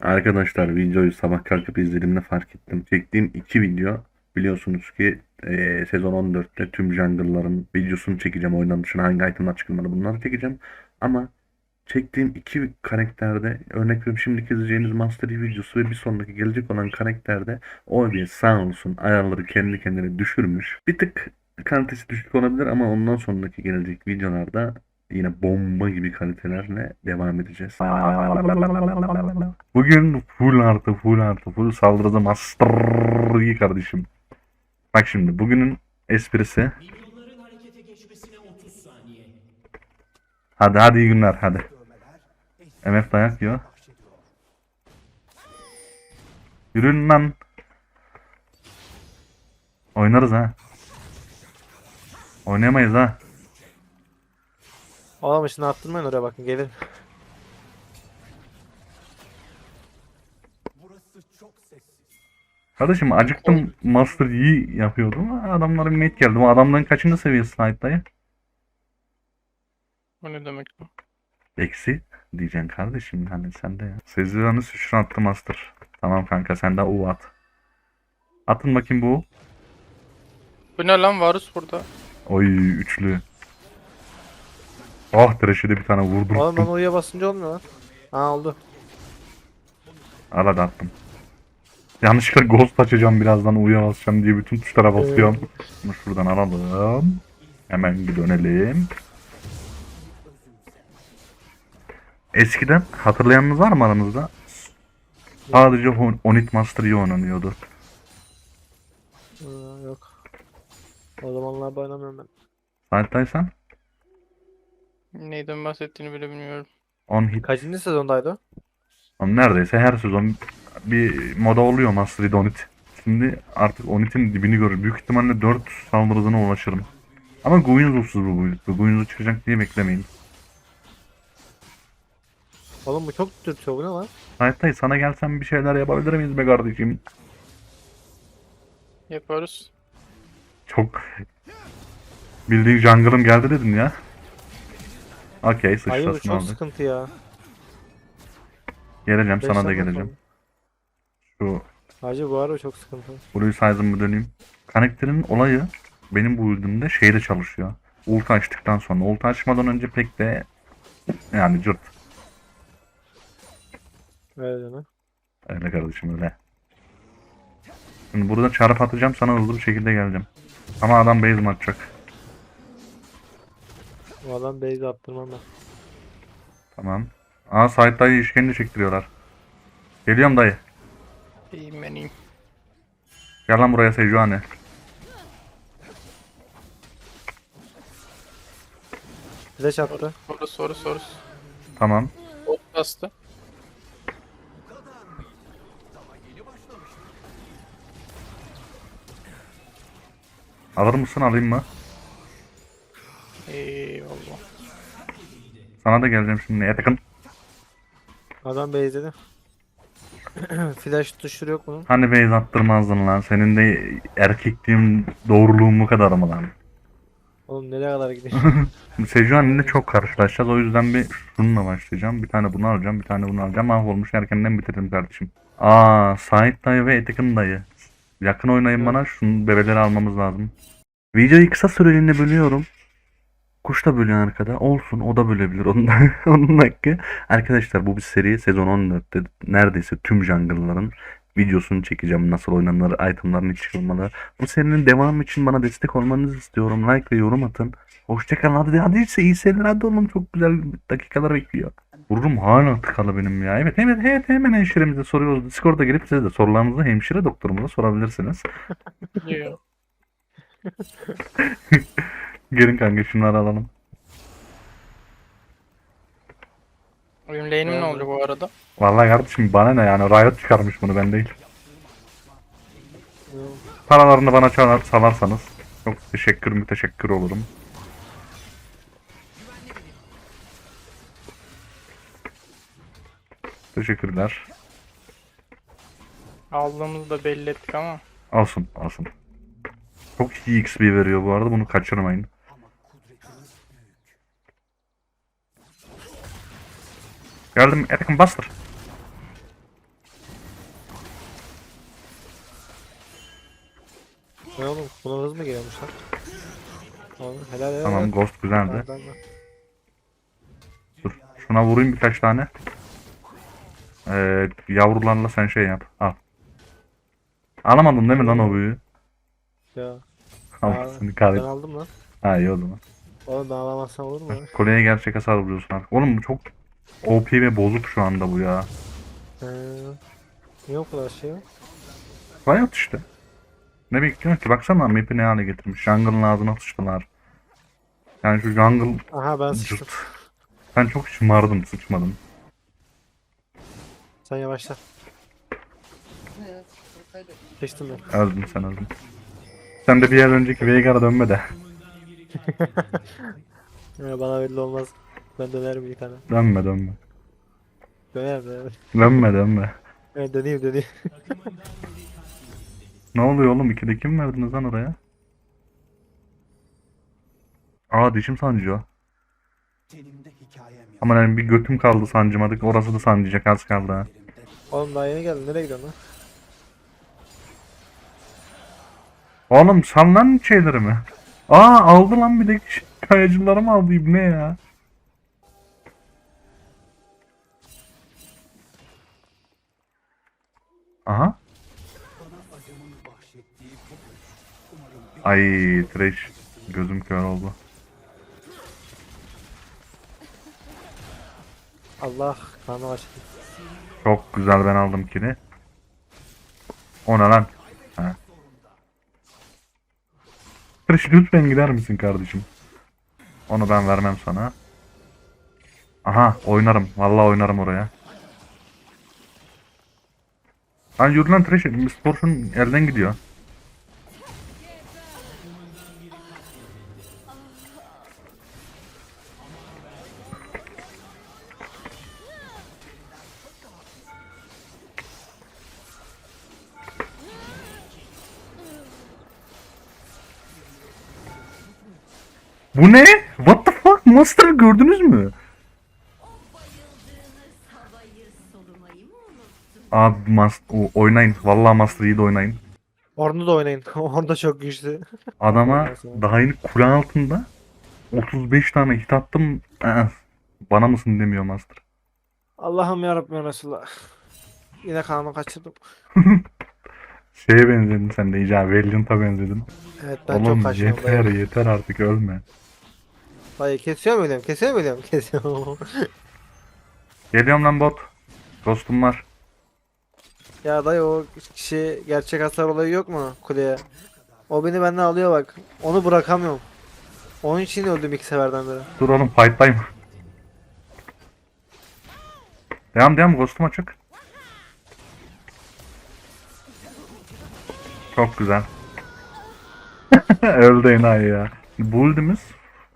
Arkadaşlar videoyu sabah kalkıp izlediğimde fark ettim. Çektiğim iki video biliyorsunuz ki eee, sezon 14'te tüm jungle'ların videosunu çekeceğim. Oyundan dışına hangi itemler çıkılmalı bunları çekeceğim. Ama çektiğim iki karakterde örnek veriyorum şimdiki izleyeceğiniz Master videosu ve bir sonraki gelecek olan karakterde OBS sağ olsun ayarları kendi kendine düşürmüş. Bir tık kalitesi düşük olabilir ama ondan sonraki gelecek videolarda yine bomba gibi kalitelerle devam edeceğiz. Bugün full artı full artı full saldırıda master kardeşim. Bak şimdi bugünün esprisi. Hadi hadi iyi günler hadi. MF dayak yiyor. Yürüyün lan. Oynarız ha. Oynayamayız ha. Oğlum işte attırmayın oraya bakın gelin. Kardeşim acıktım Master Yi yapıyordum. Adamların mate geldi. Bu adamların kaçıncı seviyesi sahip dayı? O ne demek bu? Eksi diyeceksin kardeşim hani sen de ya. Seziran'ı sıçra attı Master. Tamam kanka sen de U at. Atın bakayım bu. Bu ne lan Varus burada? Oy üçlü. Ah Thresh'e de bir tane Oğlum ben oraya basınca olmuyor lan. Ha oldu. Al hadi attım. Yanlışlıkla ghost açacağım birazdan U'ya basacağım diye bütün tuşlara basıyorum. Bunu şuradan alalım. Hemen bir dönelim. Eskiden hatırlayanınız var mı aranızda? Sadece Hon- Onit Master Yi oynanıyordu. Ha, yok. O zamanlar oynamıyorum ben. Sahiptaysan Neyden bahsettiğini bile bilmiyorum. 10 hit. Kaçıncı sezondaydı o? Ama Neredeyse her sezon bir moda oluyor Master Yi'de Onit. Şimdi artık Onit'in dibini görür. Büyük ihtimalle 4 saldırı hızına ulaşırım. Ama Guinsuz'suz bu build. Bu Guinsuz çıkacak diye beklemeyin. Oğlum bu çok dürtüyor bu ne lan? Sahiptayız sana gelsem bir şeyler yapabilir miyiz be kardeşim? Yaparız. Çok bildiğin jungle'ım geldi dedin ya. Okey Hayır bu sıçrasını çok aldık. sıkıntı ya. Geleceğim Beş sana da geleceğim. Şu Hacı bu arada çok sıkıntı. Blue Size'ımı döneyim. Karakterin olayı benim bu build'imde şeyde çalışıyor. Ulti açtıktan sonra. Ulti açmadan önce pek de yani cırt. Öyle mi? Öyle kardeşim öyle. Şimdi burada çarp atacağım sana hızlı bir şekilde geleceğim. Ama adam base atacak? Adam base attırmam ben. Tamam. Aa side dayı işkence çektiriyorlar. Geliyorum dayı. İyiyim ben iyiyim. Gel lan buraya Sejuani. Flash attı. Varus Varus Varus. Tamam. Bot bastı. Alır mısın alayım mı? Eyvallah. Sana da geleceğim şimdi. Yakın. Adam base dedi. Flash tuşları yok bunun. Hani base attırmazdın lan. Senin de erkekliğin doğruluğun bu kadar mı lan? Oğlum nereye kadar gidiyor? Sejuani'yle çok karşılaşacağız. O yüzden bir şununla başlayacağım. Bir tane bunu alacağım. Bir tane bunu alacağım. Mahvolmuş erkenden bitirdim kardeşim. Aa, Sait dayı ve Etekin dayı. Yakın oynayın bana. Şunu bebeleri almamız lazım. Videoyu kısa süreliğine bölüyorum. Kuş da bölüyor arkada. Olsun o da bölebilir. Onun, onun hakkı. Arkadaşlar bu bir seri. Sezon 14'te neredeyse tüm jungle'ların videosunu çekeceğim. Nasıl oynanır, itemların hiç çıkılmalı. Bu serinin devamı için bana destek olmanızı istiyorum. Like ve yorum atın. Hoşçakalın. Hadi, hadi ise iyi seyirler. Hadi oğlum çok güzel dakikalar bekliyor. Vururum hala tıkalı benim ya. Evet evet evet hemen hemşiremize soruyoruz. Discord'a girip size de sorularınızı hemşire doktorumuza sorabilirsiniz. Gelin kanka şunları alalım. Oyun lane'im ne olacak bu arada? Vallahi kardeşim bana ne yani Riot çıkarmış bunu ben değil. Paralarını bana çalar, salarsanız çok teşekkür müteşekkür olurum. Teşekkürler. Aldığımızı da belli ettik ama. Olsun olsun. Çok iyi XP veriyor bu arada bunu kaçırmayın. Gördüm Erkan bastır. Ne oğlum buna hız mı geliyormuş? Oğlum helal helal. Tamam Ghost güzeldi. Dur şuna vurayım birkaç tane. Ee, yavrularla sen şey yap. Al. Alamadın değil mi lan o büyüğü? Ya. Al seni Ben kahretsin. aldım lan. Ha iyi oldu lan. Oğlum ben alamazsam olur mu? lan? Kuleye gerçek hasar vuruyorsun artık. Oğlum bu çok OP ve bozuk şu anda bu ya. Ee, niye o kadar şey yok? Riot işte. Ne bekliyorsun ki? Baksana map'i ne hale getirmiş. Jungle'ın ağzına sıçtılar. Yani şu jungle Aha ben sıçtım. cırt. Ben çok şımardın sıçmadım. Sen yavaşla. Geçtim ben. Öldün sen öldün. Sen de bir yer önceki Veigar'a dönme de. Bana belli olmaz. Ben dönerim bir tane. Dönme dönme. Döner döner. Dönme dönme. Evet döneyim döneyim. Ne oluyor oğlum? İkide kim verdiniz lan oraya? Aa dişim sancıyor. Ama yani bir götüm kaldı sancımadık. Orası da sancıyacak az kaldı ha. Oğlum daha yeni geldin. Nereye gidiyorsun lan? Oğlum sal lan şeylerimi. Aa aldı lan bir de kayacılarımı aldı ibne ya. Aha. Ay trash. Gözüm kör oldu. Allah kanı açtı. Çok güzel ben aldım kili. O ne lan? Ha. Trash lütfen gider misin kardeşim? Onu ben vermem sana. Aha oynarım. Vallahi oynarım oraya. Lan yürü lan Trash. Sporşun elden gidiyor. Bu ne? What the fuck? Monster gördünüz mü? Abi mas o, oynayın. Vallahi Master iyi de oynayın. Orada da oynayın. Orada çok güçlü. Adama daha yeni kule altında 35 tane hit attım. Aa, bana mısın demiyor Master. Allah'ım yarabbim ya Resulallah. Yine kanımı kaçırdım. Şeye benzedin sen de iyice Valiant'a benzedin. Evet ben Oğlum çok kaçırdım. yeter Dayı. yeter artık ölme. Dayı kesiyor muydum? Kesiyor muydum? Kesiyorum. Geliyorum lan bot. Dostum var. Ya dayı o kişi gerçek hasar olayı yok mu kuleye? O beni benden alıyor bak. Onu bırakamıyorum. Onun için öldüm iki seferden beri. Dur oğlum fight'tayım. Devam devam ghost'um açık. Çok güzel. Öldü enayi ya. Build'imiz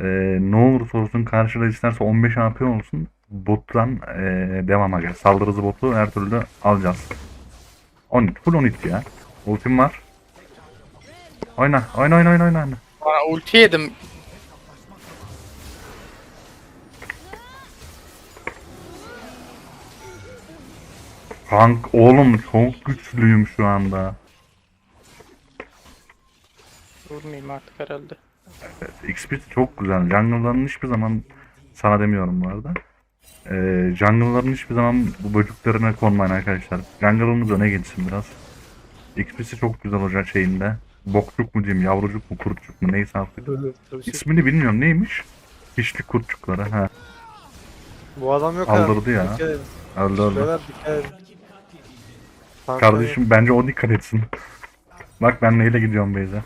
e, ne olursa olsun karşıda isterse 15 AP olsun bottan e, devam aga. Saldırı hızı botu her türlü alacağız. 12 full 12 ya. Ultim var. Oyna oyna oyna oyna oyna. Bana ulti yedim. Kank oğlum çok güçlüyüm şu anda. Vurmayayım artık herhalde. XP çok güzel. Jungle'ların hiçbir zaman sana demiyorum bu arada. Ee, jungle'ların hiçbir zaman bu böcüklerine konmayın arkadaşlar. Jungle'ımız öne geçsin biraz. XP'si çok güzel olacak şeyinde. Bokçuk mu diyeyim, yavrucuk mu, kurtçuk mu neyse artık. İsmini bilmiyorum neymiş? Hiçlik kurtçukları. Ha, Bu adam yok Kaldırdı ya. Dikkat edin. öldü öldü. Kardeşim bence o dikkat etsin. Bak ben neyle gidiyorum Beyza.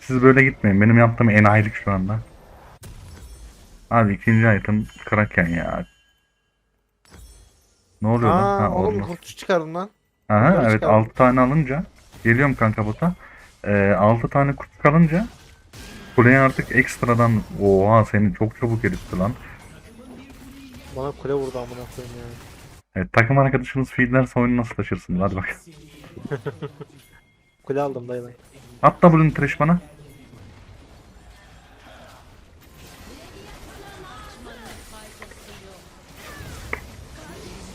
Siz böyle gitmeyin. Benim yaptığım enayilik şu anda. Abi ikinci item Kraken ya. Ne oluyor lan? Aa Ha, oğlum olmaz. kurtçu çıkardım lan. Aha, evet çıkardım. 6 tane alınca geliyorum kanka bota. Ee, 6 tane kutu kalınca kuleye artık ekstradan oha seni çok çabuk eritti lan. Bana kule vurdu amına koyayım ya. Evet, takım arkadaşınız feedlerse oyunu nasıl taşırsınız hadi bak. Kule aldım dayı ben. At W'nin trash bana.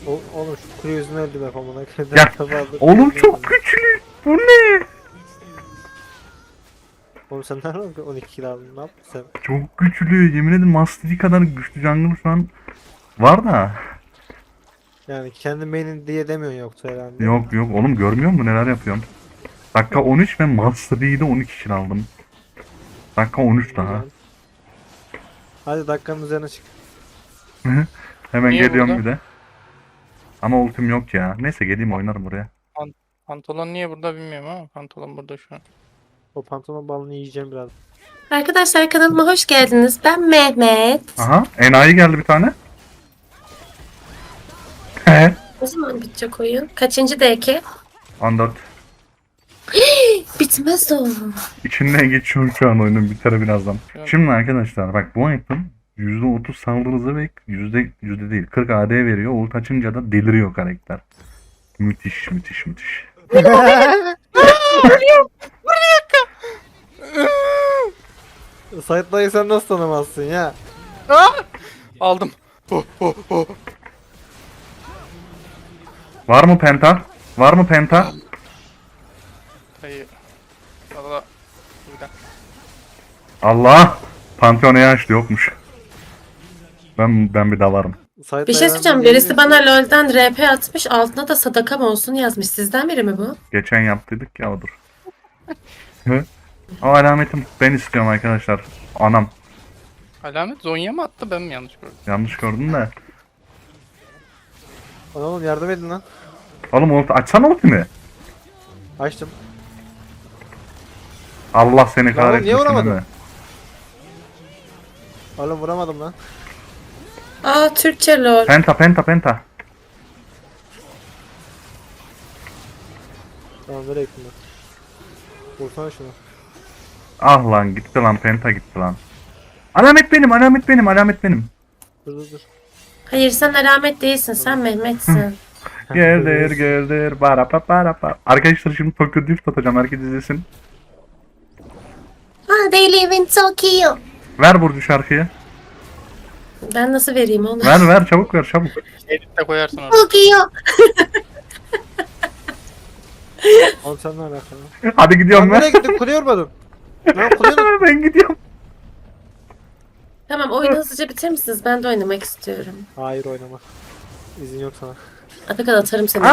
O, oğlum şu kule yüzünden öldüm hep amına koyayım. Ya. Oğlum çok güçlü. Bu ne? Oğlum sen nereden 12 kill aldın? Ne yaptın sen? Çok güçlü. Yemin ederim Master Yi kadar güçlü jungle şu an var da. Yani kendi main'in diye demiyorsun yoksa herhalde. Yok yok oğlum görmüyor musun neler yapıyorum? Dakika 13 ve Master Yi'de 12 kill aldım. Dakika 13 daha. Güzel. Hadi dakikanın üzerine çık. Hemen Niye geliyorum burada? bir de. Ama ultim yok ya. Neyse geleyim oynarım buraya. Pantolon niye burada bilmiyorum ama pantolon burada şu an. O pantolon balını yiyeceğim biraz. Arkadaşlar kanalıma hoş geldiniz. Ben Mehmet. Aha enayi geldi bir tane. He. Ne zaman bitecek oyun? Kaçıncı DK? 14. Bitmez o. İçinden geçiyorum şu an oyunun biter birazdan. Evet. Şimdi arkadaşlar bak bu item %30 saldırı hızı ve yüzde, yüzde değil 40 AD veriyor. Ult açınca da deliriyor karakter. Müthiş müthiş müthiş. Sait dayı sen nasıl tanımazsın ya? Aldım. Oh, oh, oh. Var mı penta? Var mı penta? Hayır. Burada. Allah! Pantheon yaşlı yokmuş. Ben ben bir dalarım. Sait Bir şey söyleyeceğim. Birisi bana LoL'den RP atmış. Altına da sadakam olsun yazmış. Sizden biri mi bu? Geçen yaptıydık ya odur. Hı? o alametim ben istiyorum arkadaşlar. Anam. Alamet Zonya mı attı ben mi yanlış gördüm? Yanlış gördün de. Oğlum yardım edin lan. Oğlum ult açsana ultimi. Açtım. Allah seni oğlum, kahretmesin. niye vuramadın? mi? Oğlum vuramadım lan. Aa Türkçe LoL. Penta penta penta. Tamam nereye gittin lan? Vursana şunu. Ah lan gitti lan penta gitti lan. Alamet benim alamet benim alamet benim. Dur dur dur. Hayır sen alamet değilsin. Sen Mehmet'sin. Geldir geldir para pa para pa. Arkadaşlar şimdi Tokyo Drift atacağım herkes izlesin. ah, they live in Tokyo. Ver Burcu şarkıyı. Ben nasıl vereyim onu? Ver ver çabuk ver çabuk. Editte koyarsın oraya. Tokyo. Oğlum sen ne alakalı? Hadi gidiyorum nereye ben. gittin? Kuleye vurmadın. Lan kuleye vur- ben gidiyorum. Tamam oyunu hızlıca bitirir misiniz? Ben de oynamak istiyorum. Hayır oynama. İzin yok sana. Atakan atarım seni.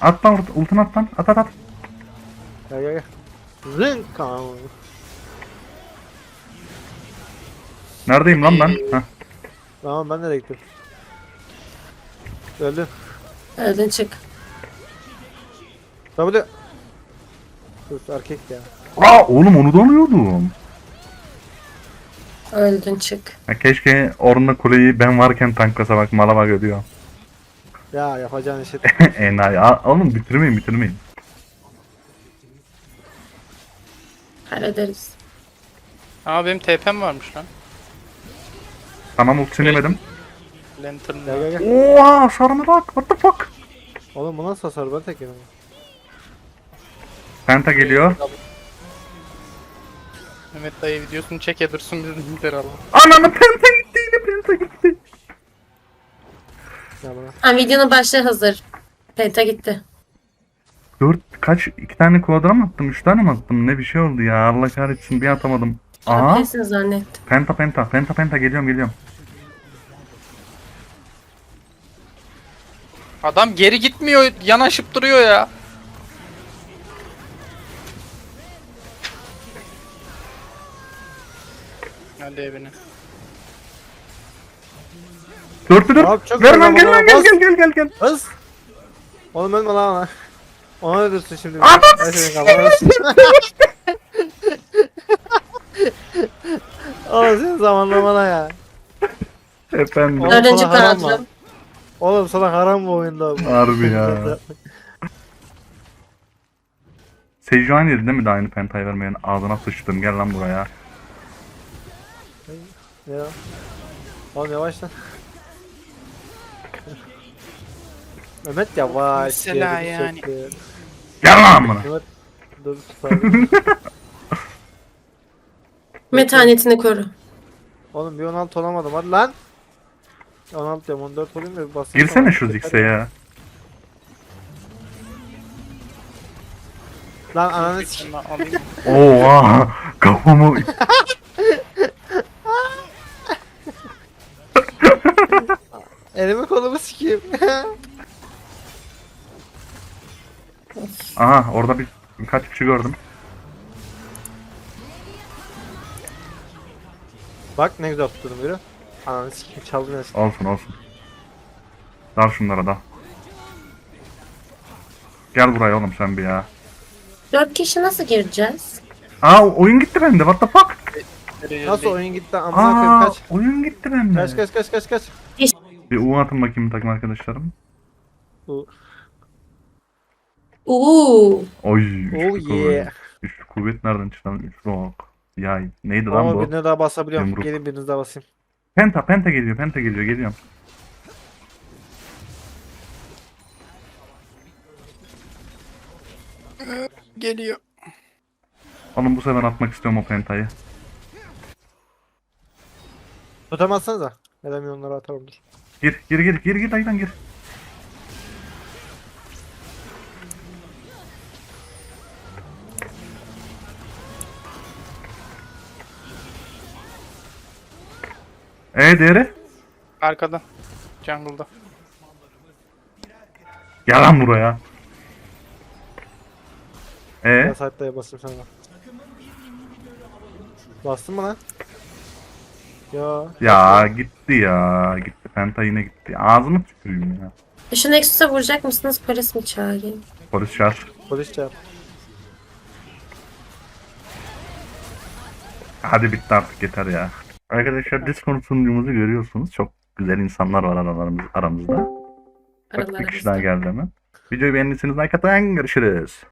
At lan ult- ultunu at lan. At at at. Gel gel gel. Zinkan. Neredeyim lan ben? Heh. Tamam ben nereye gittim? Öldüm. Öldün çık. W. Dur erkek ya. Aa oğlum onu da alıyordum. Öldün çık. Ya keşke orunda kuleyi ben varken tanklasa bak mala bak ödüyor. Ya yapacağın işi. Enayi. Aa, oğlum bitirmeyin bitirmeyin. Hallederiz. Aa benim TP'm varmış lan. Tamam ultisini yemedim. Lantern'la. Gel gel gel. Oha sarına bak. What the fuck? Oğlum bu nasıl hasar ben tek yedim. Penta geliyor. Mehmet dayı videosunu çek ya dursun bizim lider alalım. Ananı penta gitti yine penta gitti. Ya bana. Ha, videonun başlığı hazır. Penta gitti. Dört kaç iki tane kuadra mı attım? Üç tane mi attım? Ne bir şey oldu ya. Allah kahretsin bir atamadım. Aha. Kesin zannettim. Penta penta penta penta geliyorum geliyorum. Adam geri gitmiyor, yanaşıp duruyor ya. Hadi evine. Dörtlü dört. Abi çok Ver lan gel lan gel gel gel gel gel. Hız. Oğlum ölme lan ona. Ona öldürsün şimdi. Anam Ay senin kafanı. Oğlum senin zamanlamana ya. Efendim. Oğlum Dördüncü sana haram? Oğlum sana haram bu oyunda. Harbi ya. Sejuani dedi değil mi de aynı pentayı vermeyen ağzına sıçtım gel lan buraya. Ya. Oğlum yavaş lan. Mehmet yavaş. Mesela geri yani. çekti. Gel lan bana. Mehmet dur tutalım. Metanetini koru. Oğlum bir 16 olamadım hadi lan. 16 diyorum 14 olayım da bir basayım. Girsene şu Ziggs'e ya. Lan ananı s- Şunu alayım. Oha kafamı Elimi kolumu sikeyim. Aha orada bir birkaç kişi gördüm. Bak ne güzel tutturdum biri. Ananı sikeyim çaldın ya. Olsun olsun. Dar şunlara da. Gel buraya oğlum sen bir ya. Dört kişi nasıl gireceğiz? Aa oyun gitti bende what the fuck? Nasıl oyun gitti amına koyayım Aa kaç. oyun gitti bende. Kaç kaç kaç kaç kaç. Bir U atın bakayım takım arkadaşlarım. Bu- Uuu. Oy. Oh yeah. Üçlü kuvvet nereden çıktı lan? Üçlü Yay. Neydi lan Ama bu? birine daha basabiliyorum. Yumruk. Gelin biriniz daha basayım. Penta penta geliyor penta geliyor geliyorum. Geliyor. Oğlum bu sefer atmak istiyorum o pentayı. Tutamazsanız da. Neden milyonları atarım dur. Gir gir gir gir gir aydan gir. E değeri? Arkada. Jungle'da. Gel lan buraya. E Ben saatte basayım sana. Bastın mı lan? Ya. ya gitti ya. Gitti penta yine gitti. Ağzımı tüküreyim ya. Şu Nexus'a vuracak mısınız? Polis mi çağırayım? Polis çağır. Polis çağır. Hadi bitti artık yeter ya. Arkadaşlar Discord sunucumuzu görüyorsunuz. Çok güzel insanlar var aralarımız, aramızda. Bak bir kişi daha Aralarımızda. geldi hemen. Videoyu beğendiyseniz like atın. Görüşürüz.